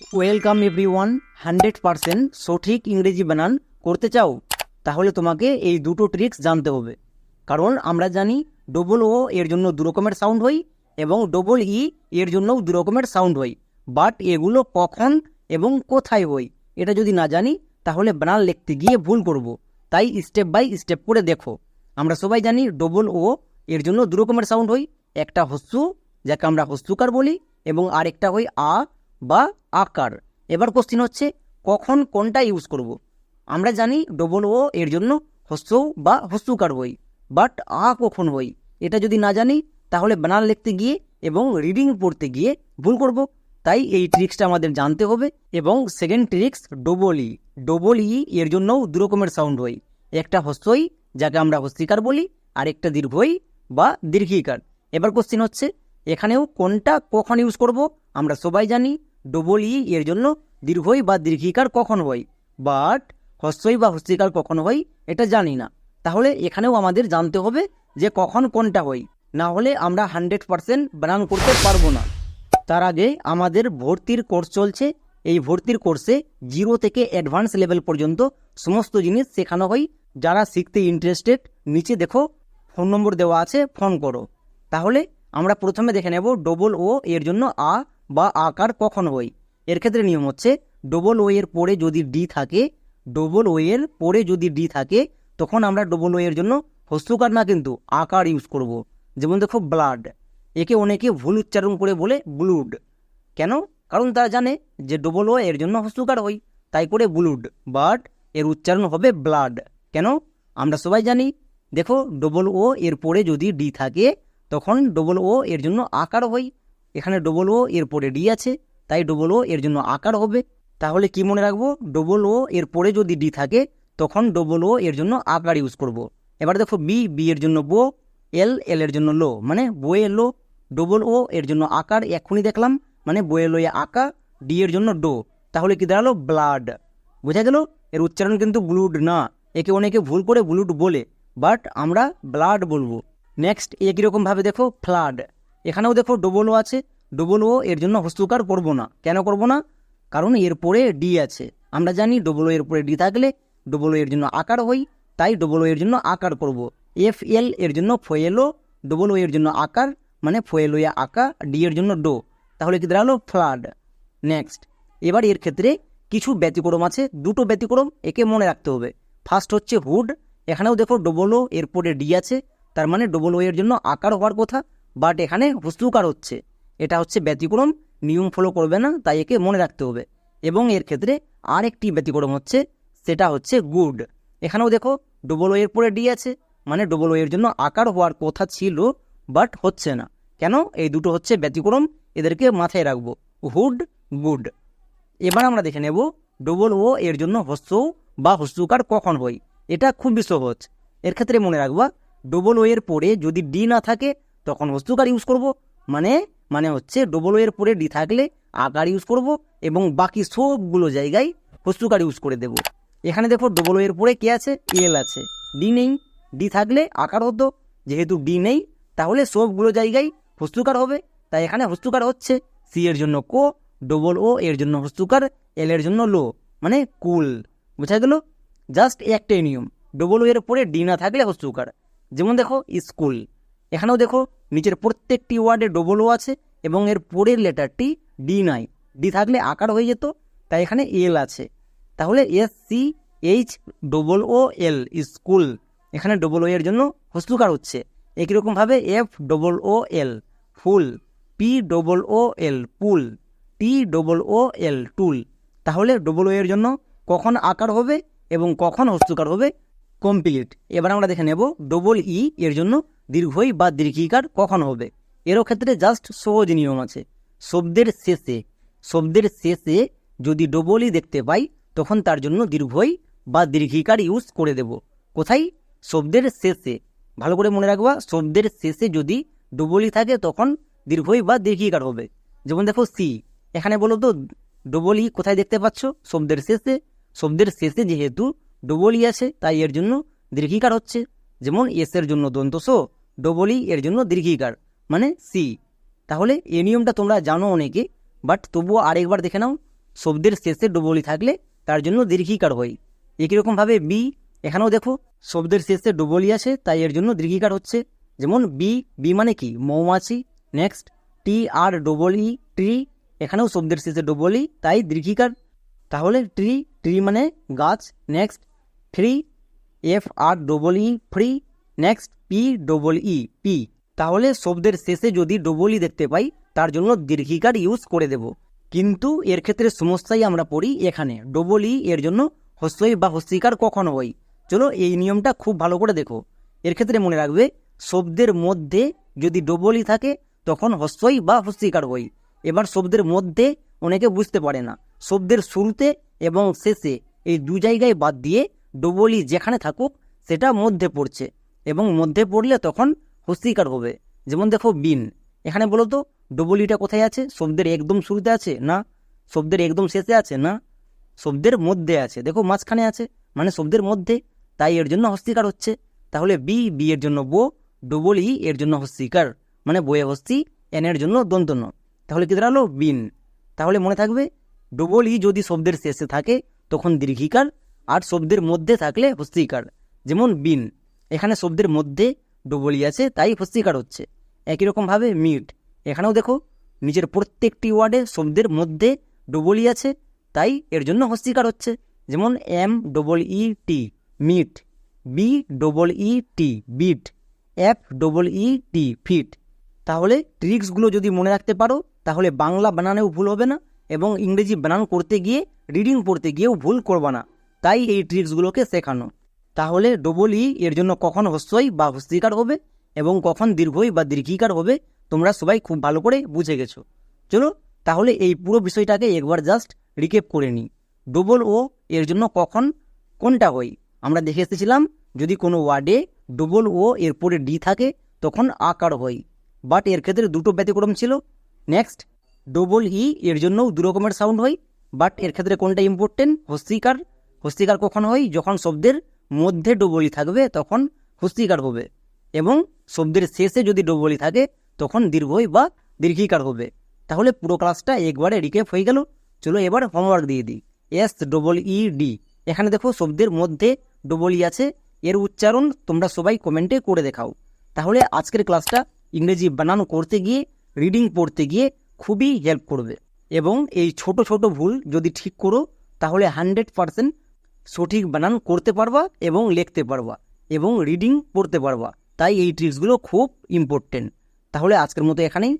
Welcome everyone, hundred percent সঠিক ইংরেজি বানান করতে চাও, তাহলে তোমাকে এই দুটো ট্রিক্স জানতে হবে। কারণ আমরা জানি ডবল ও এর জন্য দু রকমের সাউন্ড হয় এবং ডবল ই এর জন্যও দু রকমের সাউন্ড হয়। বাট এগুলো কখন এবং কোথায় হয়, এটা যদি না জানি, তাহলে বানান লিখতে গিয়ে ভুল করব। তাই স্টেপ বাই স্টেপ করে দেখো। আমরা সবাই জানি ডবল ও এর জন্য দু রকমের সাউন্ড হয়। একটা হস্যু, যাকে আমরা হস্যুকার বলি, এবং আরেকটা হয় আ বা আকার। এবার কোশ্চিন হচ্ছে, কখন কোনটা ইউজ করব। আমরা জানি ডবল ও এর জন্য হস্য বা হস্যুকার হই বাট আ কখন হই? এটা যদি না জানি, তাহলে বানান লিখতে গিয়ে এবং রিডিং পড়তে গিয়ে ভুল করব। তাই এই ট্রিক্সটা আমাদের জানতে হবে এবং second tricks double E double E এর জন্যও দু রকমের সাউন্ড হয় একটা হস্যই যাকে আমরা হস্তিকার বলি আর একটা দীর্ঘই বা দীর্ঘিকার। এবার কোশ্চিন হচ্ছে এখানেও কোনটা কখন ইউজ করব, আমরা সবাই জানি ডবল ই এর জন্য দীর্ঘই বা দীর্ঘিকার কখন হয় বাট হস্যই বা হস্তিকার কখন হয়, এটা জানি না। তাহলে এখানেও আমাদের জানতে হবে যে কখন কোনটা হয়। না হলে আমরা হান্ড্রেড পারসেন্ট বানান করতে পারব না। তার আগে আমাদের ভর্তির কোর্স চলছে। এই ভর্তির কোর্সে জিরো থেকে অ্যাডভান্স লেভেল পর্যন্ত সমস্ত জিনিস শেখানো হয়। যারা শিখতে ইন্টারেস্টেড নিচে দেখো ফোন নম্বর দেওয়া আছে ফোন করো। তাহলে আমরা প্রথমে দেখে নেব ডবল ও এর জন্য আ বা আকার কখন হয় এর। ক্ষেত্রে নিয়ম হচ্ছে ডবল ও এর পরে যদি ডি থাকে ডবল ও এর পরে যদি ডি থাকে, তখন আমরা ডবল ও এর জন্য হস্যকার না কিন্তু আকার ইউজ করব। যেমন দেখো ব্লাড একে অনেকে ভুল উচ্চারণ করে বলে ব্লুড কেন? কারণ তারা জানে যে ডবল ও এর জন্য হস্যকার হয় তাই করে ব্লুড বাট এর উচ্চারণ হবে ব্লাড কেন? আমরা সবাই জানি, দেখো ডবল ও এর পরে যদি ডি থাকে তখন ডবল ও এর জন্য আকার হয় এখানে ডবল ও এর পরে ডি আছে, তাই ডবল ও এর জন্য আকার হবে। তাহলে কি মনে রাখব? ডবল ও এর পরে যদি ডি থাকে, তখন ডবল ও এর জন্য আকার ইউজ করব। এবার দেখো বি বি এর জন্য বো এল এল এর জন্য লো মানে বয়ে লো। ডবল ও এর জন্য আকার এক্ষুনি দেখলাম মানে বয়ে লোয়ে আকা ডি এর জন্য ডো। তাহলে কি দাঁড়াল? ব্লাড বোঝা গেল? এর উচ্চারণ কিন্তু ব্লুড না। একে অনেকে ভুল করে ব্লুড বলে বাট আমরা ব্লাড বলব। নেক্সট একই রকমভাবে দেখো? ফ্লাড এখানেও দেখো ডবল ও আছে। ডবল ও এর জন্য হস্তুকার করব না। কেন করব না? কারণ এর পরে ডি আছে। আমরা জানি ডবল এর পরে ডি থাকলে ডবল এর জন্য আকার হই, তাই ডবল এর জন্য আকার করব। এফ এল এর জন্য ফয়েলো ডবল ও এর জন্য আকার মানে ফয়েলোয়া আকা ডি এর জন্য ডো। তাহলে কি দাঁড়াল? ফ্লাড নেক্সট এবার এর ক্ষেত্রে কিছু ব্যতিক্রম আছে। দুটো ব্যতিক্রম একে মনে রাখতে হবে। ফার্স্ট হচ্ছে হুড এখানেও দেখো ডবল ও এর পরে ডি আছে। তার মানে ডবল ওয়ের জন্য আকার হওয়ার কথা বাট এখানে হস্তুকার হচ্ছে। এটা হচ্ছে ব্যতিক্রম, নিয়ম ফলো করবে না, তাই একে মনে রাখতে হবে। এবং এর ক্ষেত্রে আরেকটি ব্যতিক্রম হচ্ছে, সেটা হচ্ছে গুড এখানেও দেখো ডবল ওয়ের পরে ডি আছে মানে ডবল ওয়ের জন্য আকার হওয়ার কথা ছিল বাট হচ্ছে না। কেন? এই দুটো হচ্ছে ব্যতিক্রম, এদেরকে মাথায় রাখব। Hood, good. এবার আমরা দেখে নেব ডবল ও এর জন্য হস্য বা হস্যকার কখন হয়। এটা খুবই সহজ। এর ক্ষেত্রে মনে রাখবা ডবল ওয়ের পরে যদি ডি না থাকে, তখন হস্যকার ইউজ করব? মানে মানে হচ্ছে ডবল ওয়ের পরে ডি থাকলে আকার ইউজ করব? এবং বাকি সবগুলো জায়গায় হস্যকার ইউজ করে দেব। এখানে দেখো ডবল ওয়ের পরে কে আছে? এল আছে। ডি নেই। ডি থাকলে আকার হতো? যেহেতু ডি নেই, তাহলে সবগুলো জায়গায় হস্তুকার হবে? তাই এখানে হস্তুকার হচ্ছে? সি এর জন্য কো ডবল ও এর জন্য হস্তুকার এল এর জন্য লো। মানে কুল। বোঝা গেল? জাস্ট একটাই নিয়ম। ডবল ও এর পরে ডি না থাকলে হস্তুকার যেমন দেখো, স্কুল। এখানেও দেখো, নিচের প্রত্যেকটি ওয়ার্ডে ডবল ও আছে এবং এর পরের লেটারটি ডি নাই ডি থাকলে আকার হয়ে যেত, তাই এখানে এল আছে। তাহলে S C H double O L school. এখানে ডবল ও এর জন্য হস্তুকার হচ্ছে। একই রকমভাবে F double O L fool. P double O L pool T double O L tool তাহলে ডবল ও এর জন্য কখন আকার হবে এবং কখন হস্তুকার হবে কমপ্লিট এবার আমরা দেখে নেব ডবল ই এর জন্য দীর্ঘই বা দীর্ঘিকার কখন হবে। এরও ক্ষেত্রে জাস্ট সহজ নিয়ম আছে। শব্দের শেষে শব্দের শেষে যদি ডবল ই দেখতে পাই, তখন তার জন্য দীর্ঘই বা দীর্ঘিকার ইউজ করে দেব। কোথায়? শব্দের শেষে। ভালো করে মনে রাখবা, শব্দের শেষে যদি ডবলই থাকে, তখন দীর্ঘই বা দীর্ঘিকার হবে। যেমন দেখো সি এখানে বলো তো ডবলই কোথায় দেখতে পাচ্ছ? শব্দের শেষে। শব্দের শেষে যেহেতু ডবলই আছে, তাই এর জন্য দীর্ঘিকার হচ্ছে। যেমন এস এর জন্য দন্তস ডবলই এর জন্য দীর্ঘিকার মানে সি তাহলে এই নিয়মটা তোমরা জানো অনেকে বাট তবুও আরেকবার দেখে নাও, শব্দের শেষে ডবলি থাকলে তার জন্য দীর্ঘিকার হয়। একই রকমভাবে বি এখানেও দেখো, শব্দের শেষে ডবলি আছে, তাই এর জন্য দীর্ঘিকার হচ্ছে। যেমন বি বি মানে কি? মৌমাছি। Next T R double E tree এখানেও শব্দের শেষে ডবলি তাই দীর্ঘিকার। তাহলে ট্রি ট্রি মানে গাছ। Next free F R double E free next P double E P তাহলে শব্দের শেষে যদি ডবল ই দেখতে পাই, তার জন্য দীর্ঘিকার ইউজ করে দেব। কিন্তু এর ক্ষেত্রে সমস্যাই আমরা পড়ি এখানে। ডবল ই এর জন্য হস্যই বা হস্যিকার কখন হয়? চলো এই নিয়মটা খুব ভালো করে দেখো। এর ক্ষেত্রে মনে রাখবে, শব্দের মধ্যে যদি ডবল ই থাকে, তখন হস্যই বা হস্যিকার হয়। এবার শব্দের মধ্যে অনেকে বুঝতে পারে না। শব্দের শুরুতে এবং শেষে এই দু জায়গায় বাদ দিয়ে ডবলি যেখানে থাকুক, সেটা মধ্যে পড়ছে। এবং মধ্যে পড়লে তখন হস্তিকার হবে। যেমন দেখো বিন। এখানে বলো তো, ডবলিটা কোথায় আছে? শব্দের একদম শুরুতে আছে না? শব্দের একদম শেষে আছে না? শব্দের মধ্যে আছে। দেখো মাঝখানে আছে মানে শব্দের মধ্যে। তাই এর জন্য হস্তিকার হচ্ছে। তাহলে বি বি এর জন্য বো, ডবল ই এর জন্য হস্তিকার। মানে বয়ে হস্তি, এন এর জন্য দন্তন্য। তাহলে কি দাঁড়াল? বিন। তাহলে মনে থাকবে, ডবল ই যদি শব্দের শেষে থাকে, তখন দীর্ঘিকার আর শব্দের মধ্যে থাকলে হস্তিকার যেমন বিন। এখানে শব্দের মধ্যে ডবল আছে, তাই হস্তিকার হচ্ছে। একই রকমভাবে মিট। এখানেও দেখো নিচের প্রত্যেকটি ওয়ার্ডে শব্দের মধ্যে ডবল আছে, তাই এর জন্য হস্তিকার হচ্ছে। যেমন M double E T, meet. B double E T, beet. F double E T, feet. তাহলে ট্রিক্সগুলো যদি মনে রাখতে পারো, তাহলে বাংলা বানানেও ভুল হবে না, এবং ইংরেজি বানান করতে গিয়ে, রিডিং পড়তে গিয়েও ভুল করবা না। তাই এই ট্রিক্সগুলোকে শেখানো। তাহলে ডবল ই এর জন্য কখন হস্যই বা হস্তিকার হবে এবং কখন দীর্ঘই বা দীর্ঘিকার হবে, তোমরা সবাই খুব ভালো করে বুঝে গেছো। চলো, তাহলে এই পুরো বিষয়টাকে একবার জাস্ট রিকেপ করে নিই। ডবল ও এর জন্য কখন, কোনটা হয়? আমরা দেখে এসেছিলাম, যদি কোনো ওয়ার্ডে ডবল ও এর পরে ডি থাকে, তখন আকার হয়। বাট এর ক্ষেত্রে দুটো ব্যতিক্রম ছিল। নেক্সট ডবল ই এর জন্যও দু রকমের সাউন্ড হয়। বাট এর ক্ষেত্রে কোনটা ইম্পর্টেন্ট হস্তিকার হস্তিকার কখন হয় যখন শব্দের মধ্যে ডবলি থাকবে, তখন হস্তিকার হবে। এবং শব্দের শেষে যদি ডবলি থাকে, তখন দীর্ঘই বা দীর্ঘিকার হবে। তাহলে পুরো ক্লাসটা একবারে রিকেপ হয়ে গেল। চলো এবার হোমওয়ার্ক দিয়ে দিই। এস ডবল ই ডি এখানে দেখো শব্দের মধ্যে ডবল আছে। এর উচ্চারণ তোমরা সবাই কমেন্টে করে দেখাও। তাহলে আজকের ক্লাসটা ইংরেজি বানানো করতে গিয়ে রিডিং পড়তে গিয়ে খুবই হেল্প করবে। এবং এই ছোট ছোট ভুল যদি ঠিক করো, তাহলে হান্ড্রেড পারসেন্ট সঠিক বানান করতে পারবা এবং লিখতে পারবা এবং রিডিং পড়তে পারবা। তাই এই ট্রিক্সগুলো খুব ইম্পর্টেন্ট তাহলে আজকের মতো এখানেই।